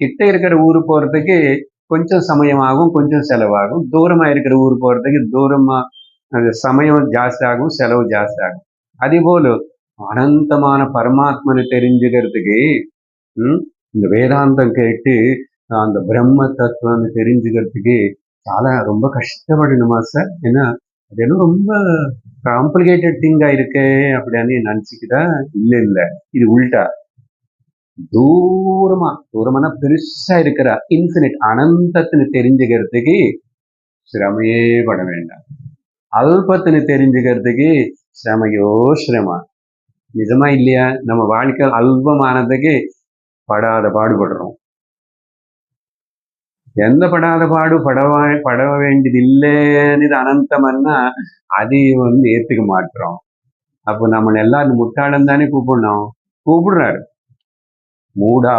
கிட்ட இருக்கிற ஊர் போறதுக்கு கொஞ்சம் சமயமாகும் கொஞ்சம் செலவாகும். தூரமா இருக்கிற ஊர் போறதுக்கு தூரமா சமயம் ஜாஸ்தி ஆகும் செலவு ஜாஸ்தி ஆகும் அதே போல அனந்தமான பரமாத்மனை தெரிஞ்சுக்கிறதுக்கு இந்த வேதாந்தம் கேட்டு அந்த பிரம்ம தத்துவம் தெரிஞ்சுக்கிறதுக்கு చాలా ரொம்ப கஷ்டப்படணுமா சார்? ஏன்னா அது என்ன ரொம்ப காம்ப்ளிகேட்டட் திங்காக இருக்கே அப்படின்னு நினச்சிக்கிட்டா இல்ல இல்ல. இது உள்டா தூரமா தூரமான பெருசா இருக்கிற இன்ஃபினிட் அனந்தத்தின்னு தெரிஞ்சுக்கிறதுக்கு சிரமையே பட வேண்டாம். அல்பத்தின்னு தெரிஞ்சுக்கிறதுக்கு சிரமையோ சிரமா நிஜமா இல்லையா? நம்ம வாழ்க்கை அல்பமானதுக்கு படாத பாடுபடுறோம். எந்த படாத பாடு படவா பட வேண்டியது இல்லைன்னு அனந்தம்னா அது வந்து ஏத்துக்க மாட்டோம். அப்போ நம்ம எல்லாரும் முட்டாளம் தானே கூப்பிடணும்? கூப்பிடுறாரு. मूढ़ा